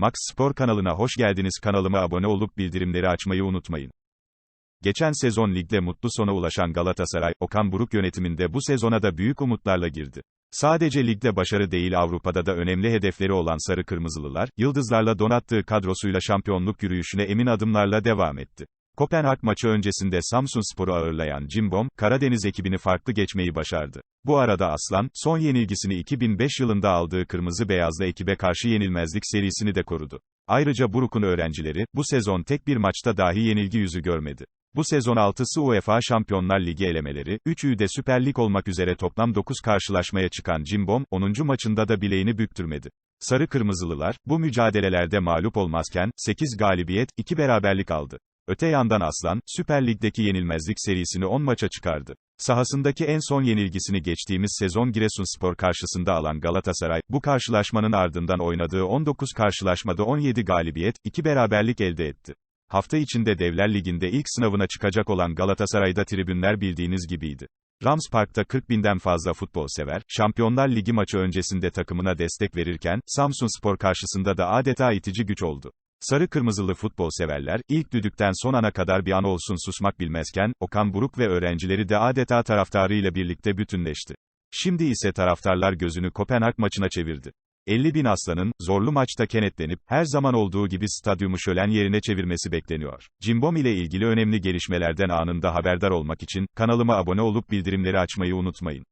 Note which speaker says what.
Speaker 1: Max Spor kanalına hoş geldiniz. Kanalıma abone olup bildirimleri açmayı unutmayın. Geçen sezon ligde mutlu sona ulaşan Galatasaray, Okan Buruk yönetiminde bu sezona da büyük umutlarla girdi. Sadece ligde başarı değil Avrupa'da da önemli hedefleri olan Sarı Kırmızılılar, yıldızlarla donattığı kadrosuyla şampiyonluk yürüyüşüne emin adımlarla devam etti. Kopenhag maçı öncesinde Samsun Spor'u ağırlayan Cimbom, Karadeniz ekibini farklı geçmeyi başardı. Bu arada Aslan, son yenilgisini 2005 yılında aldığı Kırmızı Beyazlı ekibe karşı yenilmezlik serisini de korudu. Ayrıca Buruk'un öğrencileri, bu sezon tek bir maçta dahi yenilgi yüzü görmedi. Bu sezon 6'sı UEFA Şampiyonlar Ligi elemeleri, 3'ü de Süper Lig olmak üzere toplam 9 karşılaşmaya çıkan Cimbom, 10. maçında da bileğini büktürmedi. Sarı Kırmızılılar, bu mücadelelerde mağlup olmazken, 8 galibiyet, 2 beraberlik aldı. Öte yandan Aslan, Süper Lig'deki yenilmezlik serisini 10 maça çıkardı. Sahasındaki en son yenilgisini geçtiğimiz sezon Giresunspor karşısında alan Galatasaray, bu karşılaşmanın ardından oynadığı 19 karşılaşmada 17 galibiyet, 2 beraberlik elde etti. Hafta içinde Devler Ligi'nde ilk sınavına çıkacak olan Galatasaray'da tribünler bildiğiniz gibiydi. Rams Park'ta 40 binden fazla futbol sever, Şampiyonlar Ligi maçı öncesinde takımına destek verirken, Samsun Spor karşısında da adeta itici güç oldu. Sarı kırmızılı futbol severler, ilk düdükten son ana kadar bir an olsun susmak bilmezken, Okan Buruk ve öğrencileri de adeta taraftarıyla birlikte bütünleşti. Şimdi ise taraftarlar gözünü Kopenhag maçına çevirdi. 50 bin aslanın, zorlu maçta kenetlenip, her zaman olduğu gibi stadyumu şölen yerine çevirmesi bekleniyor. Cimbom ile ilgili önemli gelişmelerden anında haberdar olmak için, kanalıma abone olup bildirimleri açmayı unutmayın.